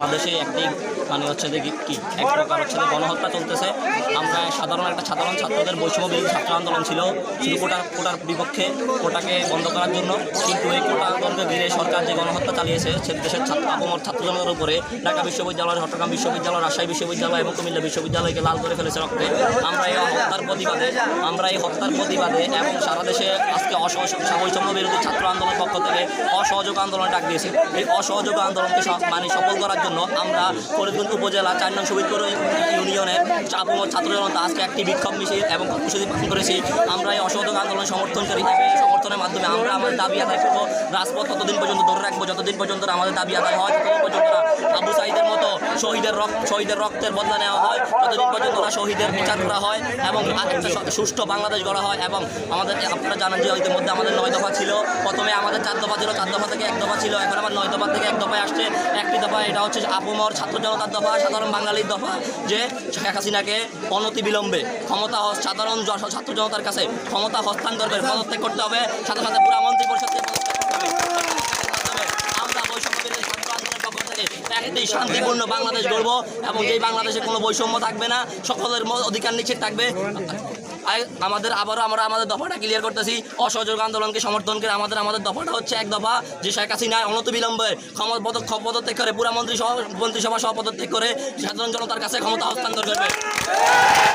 বাংলাদেশে একটি মানে হচ্ছে যে কি- এক প্রকার হচ্ছে যে গণহত্যা চলতেছে। আমরা সাধারণ একটা সাধারণ ছাত্রদের বৈষম্য বিরোধী ছাত্র আন্দোলন ছিল, শুধু কোটার কোটার বিপক্ষে কোটাকে বন্ধ করার জন্য। কিন্তু এই কোটা আন্দোলনকে ঘিরে সরকার যে গণহত্যা চালিয়েছে, সে দেশের ছাত্র, আপমর ছাত্র জনতার উপরে ঢাকা বিশ্ববিদ্যালয়, চট্টগ্রাম বিশ্ববিদ্যালয়, রাজশাহী বিশ্ববিদ্যালয় এবং কুমিল্লা বিশ্ববিদ্যালয়কে লাল করে ফেলেছে রক্তে। আমরা এই হত্যার প্রতিবাদে, আমরা এই হত্যার প্রতিবাদে এবং সারা দেশে আজকে অসহযোগ বৈষম্য বিরোধী ছাত্র আন্দোলনের পক্ষ থেকে অসহযোগ আন্দোলন ডাক দিয়েছি। এই অসহযোগ আন্দোলনকে মানে সফল করার জন্য আমরা ফরিদগঞ্জ উপজেলা চার নং শহীদপুর ইউনিয়নের চাপুম ছাত্র জনতা আজকে একটি বিক্ষোভ মিছিল এবং কর্মসূচি পালন করেছি। আমরা এই অসহযোগ আন্দোলন সমর্থন করি সমর্থনের মাধ্যমে আমরা আমাদের দাবি আদায় করব। রাজপথ ততদিন পর্যন্ত ধরে রাখব, যতদিন পর্যন্ত আমাদের দাবি আদায় হয়, ততদিন পর্যন্ত শহীদের রক্ত, শহীদের রক্তের বদলা নেওয়া হয় ততদিন পর্যন্ত না শহীদের বিচার করা হয় এবং সুষ্ঠু বাংলাদেশ গড়া হয় এবং আমাদের, আপনারা জানেন যে ইতিমধ্যে আমাদের নয় দফা ছিল। প্রথমে আমাদের চার দফা ছিল, চার দফা থেকে এক দফা ছিল, এখন আবার নয় দফা থেকে এক দফায় আসছে। একটি দফা, এটা হচ্ছে আপুমর ছাত্র জনতার দফা, সাধারণ বাঙালির দফা, যে শেখ হাসিনাকে অনতি বিলম্বে ক্ষমতা সাধারণ ছাত্র জনতার কাছে ক্ষমতা হস্তান্তর করে পদত্যাগ করতে হবে। সাথে সাথে পুরা মন্ত্রী পরিষদকে পদত্যাগ করতে হবে। আমরা বৈষম্য বিরোধী ছাত্র আন্দোলনের পক্ষ থেকে একটি শান্তিপূর্ণ বাংলাদেশ গড়ব এবং যেই বাংলাদেশে কোনো বৈষম্য থাকবে না, সকলের অধিকার নিশ্চিত থাকবে। আমাদের আবারও আমরা আমাদের দফাটা ক্লিয়ার করতেছি। অসহযোগ আন্দোলনকে সমর্থন করে আমাদের আমাদের দফাটা হচ্ছে এক দফা। যে শেখ হাসিনা অনত বিলম্বে ক্ষমতা পদ- পদত্যাগ করে পুরামন্ত্রী সহ মন্ত্রিসভা সহ পদত্যাগ করে সাধারণ জনতার কাছে ক্ষমতা হস্তান্তর করবে।